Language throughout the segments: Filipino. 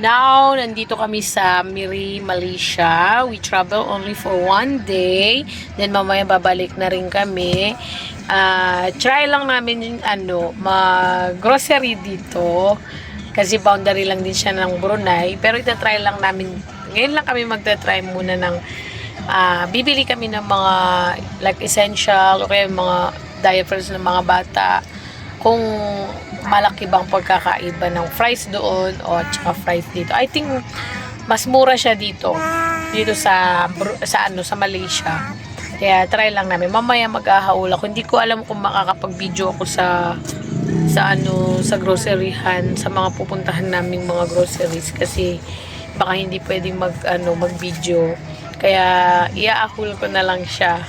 Now, nandito kami sa Miri, Malaysia. We travel only for one day. Then, mamaya babalik na rin kami. Ah, try lang namin ano, mag-grocery dito. Kasi boundary lang din siya ng Brunei. Pero itatry lang namin. Ngayon lang kami magta-try muna ng ah, bibili kami ng mga like essential o kaya mga diapers ng mga bata kung malaki bang pagkakaiba ng fries doon o tsaka fries dito. I think mas mura siya dito. Dito sa sa ano sa Malaysia. Kaya try lang namin. Mamaya mag-ahaul ako. Hindi ko alam kung makakapag-video ako sa sa ano sa groceryhan sa mga pupuntahan naming mga groceries kasi baka hindi pwedeng mag ano mag-video. Kaya iaahul ko na lang siya.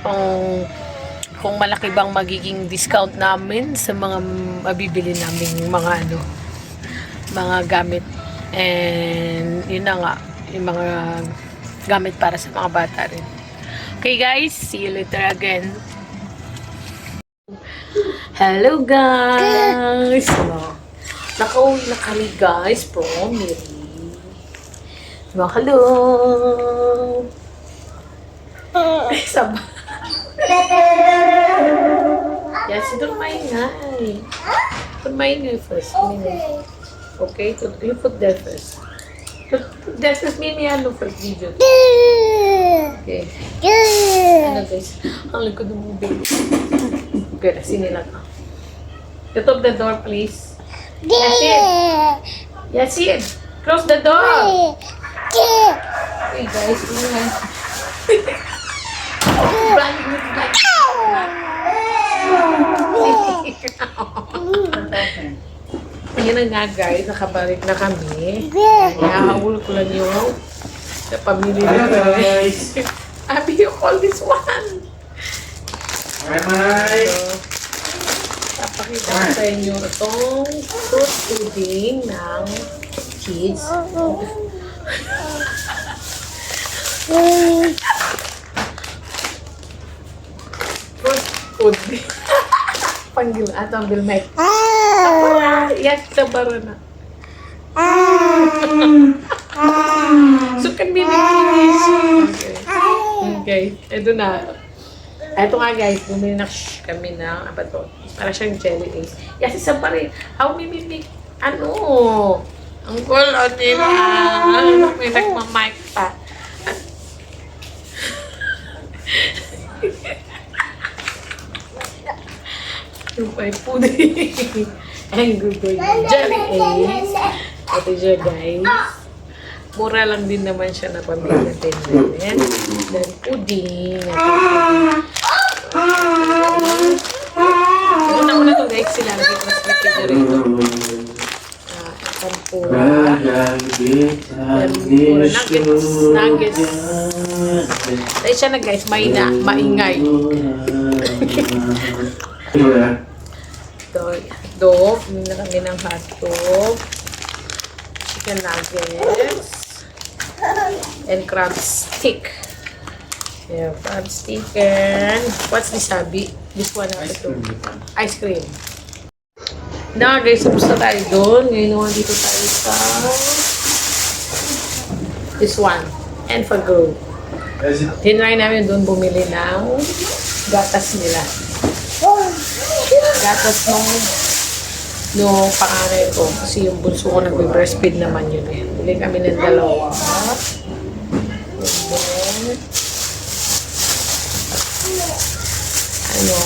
Kung kung malaki bang magiging discount namin sa mga mabibili naming mga ano mga gamit. And yun na nga yung mga gamit para sa mga bata rin. Okay guys see you later again. Hello guys! So, nakauwi na kami guys from Miri diba hello. Ay sabay Yes, don't first. Mimi. Okay? You put that first. Put, put that first. Mimi, ano first video? Okay. Ano guys? Ang likod ng movie. Good, sinilang ka. You top the door, please. Yasin! Yasin! Close the door! Okay, guys. Ayan na nga guys, nakabalik na kami. Nahaul ko lang yung sa pamilya na guys. Abi, you call this one. Bye bye. So, papakita ko sa inyo itong fruit pudding ng kids. Fruit pudding. Panggil, atong bilmek. Sabara! Yan, sabara na. so, can be finish. Okay. Okay. Ito na. Ito nga guys, bumili na kami ng, apa to? Para siyang jelly ace. Yes, isa pa rin. How mimimik? Ano? Ang gulo nila. May nagmamic pa. May pudding. Angry bird. Jelly ace. Ito siya guys. Mura lang din naman siya na pamilya natin. Then pudding. Una-una to guys sila. Lagi ko sa refrigerator. Ah, pampura. Nuggets. Dahil siya na guys, may na, maingay. Ito, dog. Hindi na kami ng hotdog. Chicken nuggets. And crab stick. Yeah, crab stick and what's this sabi? This one na ito. Ice cream. Na guys, tapos na tayo doon. Ngayon naman dito tayo sa this one. And for grow. Tinry namin doon bumili ng gatas nila. Gatas nung nung panganay ko. Kasi yung bunso ko nagbe-breastfeed naman yun eh. Bili kami ng dalawa. Then, ano,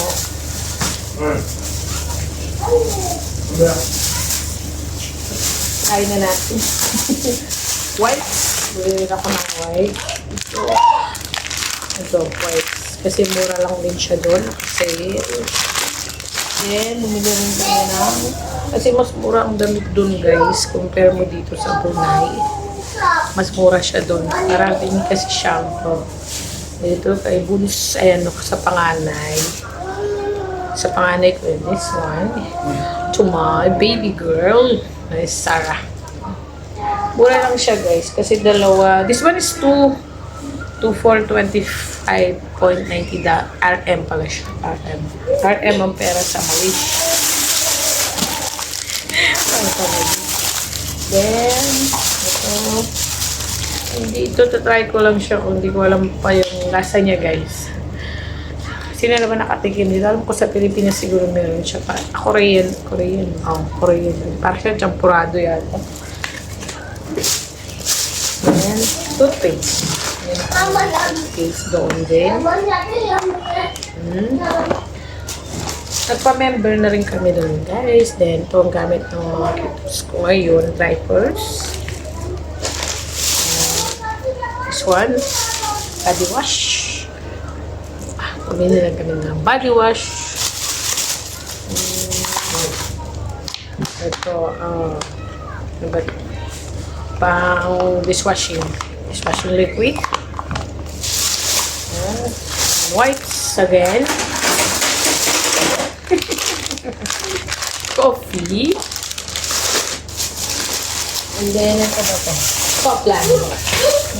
try na natin. white. Rin ako ng white. Ito. Ito, white. Kasi mura lang din siya doon. Kasi, Then, bumili rin kami ng... Kasi mas mura ang damit dun, guys. Compare mo dito sa Brunei. Mas mura siya dun. Maraming kasi shampoo. Dito kay Bunis, ayan, sa panganay. Sa panganay ko yun, this one. To my baby girl, is Sarah. Mura lang siya, guys. Kasi dalawa. This one is two. 2425.90 RM pala siya. RM. RM ang pera sa Mawish. Ano Then, ito. Hindi, ito tatry ko lang siya kung hindi ko alam pa yung lasa niya guys. Sino naman nakatikim dito? Alam ko sa Pilipinas siguro meron siya pa. Ah, Korean. Korean. Oh, Korean. Parang siya champurado yata. Then, toothpaste. Toothpaste doon din. Hmm. Nagpa-member na rin kami doon, guys. Then, ito ang gamit ng mga kitos ko ngayon. Diapers. Uh, this one. Body wash. Ah, pumili lang kami ng body wash. Hmm. Ito, ah, ito? Pang dishwashing. Dishwashing liquid. Wipes again. coffee. And then, ito ba ito? Soplan.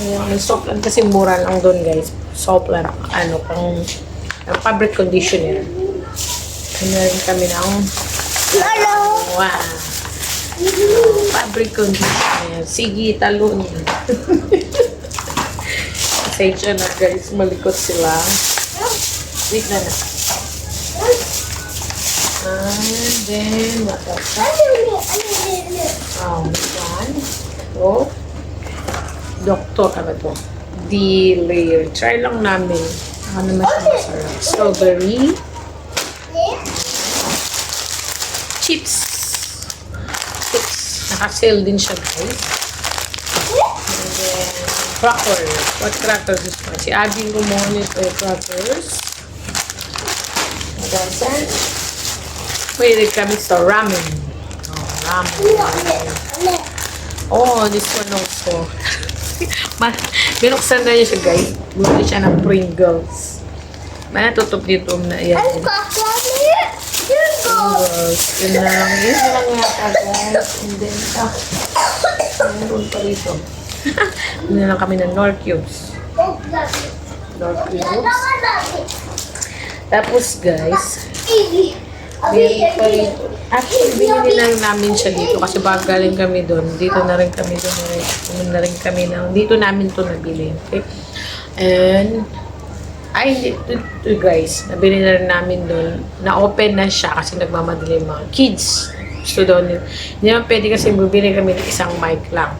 Yung Soplan kasi mura lang doon, guys. Soplan. Ano, pang ang fabric conditioner. Rin kami ng Hello. wow. Fabric conditioner. Sige, talon. Pasensya na, guys. Malikot sila. Wait na na. And then, what else? Um, one. Oh. Doktor, ano to? D-layer. Try lang namin. Ano naman siya masarap. Strawberry. Chips. Chips. Naka-sale din siya, guys. And then, cracker. What crackers is one? Si Abby kumuha nito yung crackers. Magasan. Pwede kami sa ramen. Oh, ramen. Oh, this one also. Ma binuksan na niya siya, guys. Bumili siya ng Pringles. May natutop dito na yan. Pringles. Yun lang. Yun lang yata, guys. And then, ah, meron pa rito. Bumili lang kami ng Nor Cubes. Nor Cubes. Tapos, guys, Meron pa rito. Actually, binili lang namin siya dito kasi bago galing kami doon. Dito na rin kami doon. Doon na rin kami na. Dito namin to nabili. Okay? And, ay, hindi. Ito, ito, guys. Nabili na rin namin doon. Na-open na siya kasi nagmamadali yung mga kids. Gusto daw nila. Hindi naman pwede kasi bumili kami ng isang mic lang.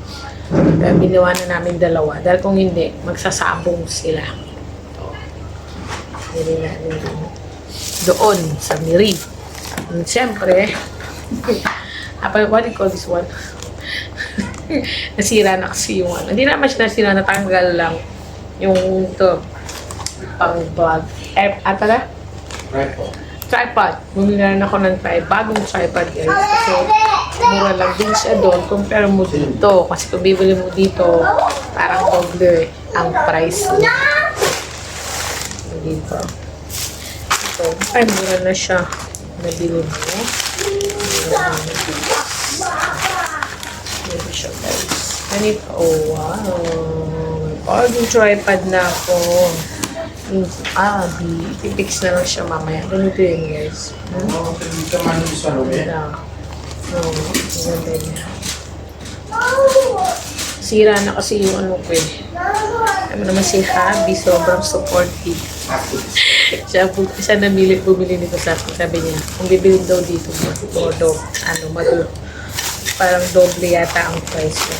Kaya binawa na namin dalawa. Dahil kung hindi, magsasabong sila. Ito. Bili namin doon. Sa Miri. And Siyempre, apa, what do you call this one? nasira na kasi yung ano. Hindi naman siya nasira, natanggal lang yung to pang vlog. Eh, at pala? Po. Tripod. Bumili na ako ng tripod. Bagong tripod guys. Kasi mura lang din siya doon. Compare mo dito. Kasi kung bibili mo dito, parang doble ang price niya. Dito. Ito. Ay, mura na siya. Nabili mo. Maybe siya guys. Ganito. Oh, wow. Bagong tripod na ako. Yung, ah, di, ipix na lang siya mamaya. Ganito yun guys. Hmm? Ano ka man yung sa lumi? Ganda niya. Sira na kasi yung ano ko eh. Ano naman si Habi, sobrang supportive. siya, bu- siya namili, bumili nito sa akin. Sabi niya, kung bibili daw dito, todo, ano, mag parang doble yata ang price niya.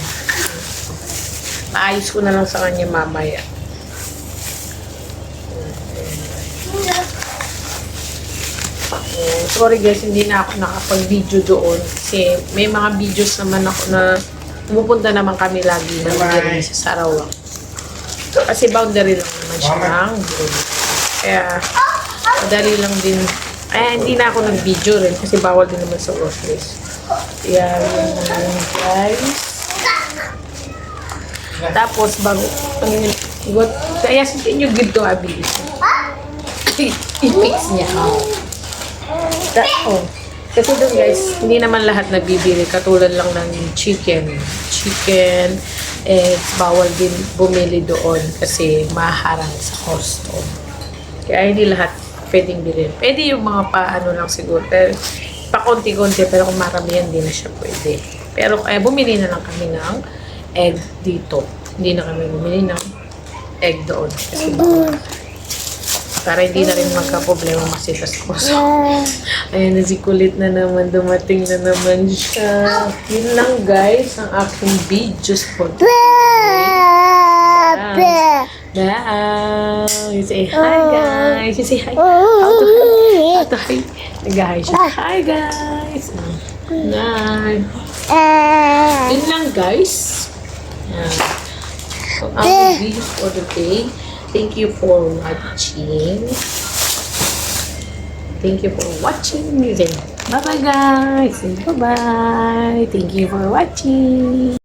Maayos ko na lang sa kanya mamaya. Sorry guys, hindi na ako nakapag-video doon. Kasi may mga videos naman ako na pumupunta naman kami lagi na Bye-bye. sa Sarawak. Kasi boundary lang naman siya ng Brunei. Kaya, madali lang din. Kaya hindi na ako nag-video rin kasi bawal din naman sa groceries. Kaya, yun na lang guys. Tapos, bago, yun, what, kaya sa inyo gito, Abi. I-fix niya. Oh. Da, oh. Kasi doon guys, hindi naman lahat nabibili. Katulad lang ng chicken. Chicken, eh, bawal din bumili doon kasi maharang sa costo. Kaya hindi lahat pwedeng bilhin. Pwede yung mga paano lang siguro. Pero, pa konti-konti, pero kung maramihan, hindi na siya pwede. Pero kaya bumili na lang kami ng egg dito. Hindi na kami bumili ng egg doon. Kasi para hindi na rin magka-problema masitas ko. So, Ayan na si kulit na naman. Dumating na naman siya. Yun lang guys, ang aking videos for today. Bye! You say hi guys! You say hi! How to hi! How to hi! Nag-hi siya. Hi guys! Night! Yun lang guys. Ang videos for today. Thank you for watching. Thank you for watching. Bye bye guys. Bye bye. Thank you for watching.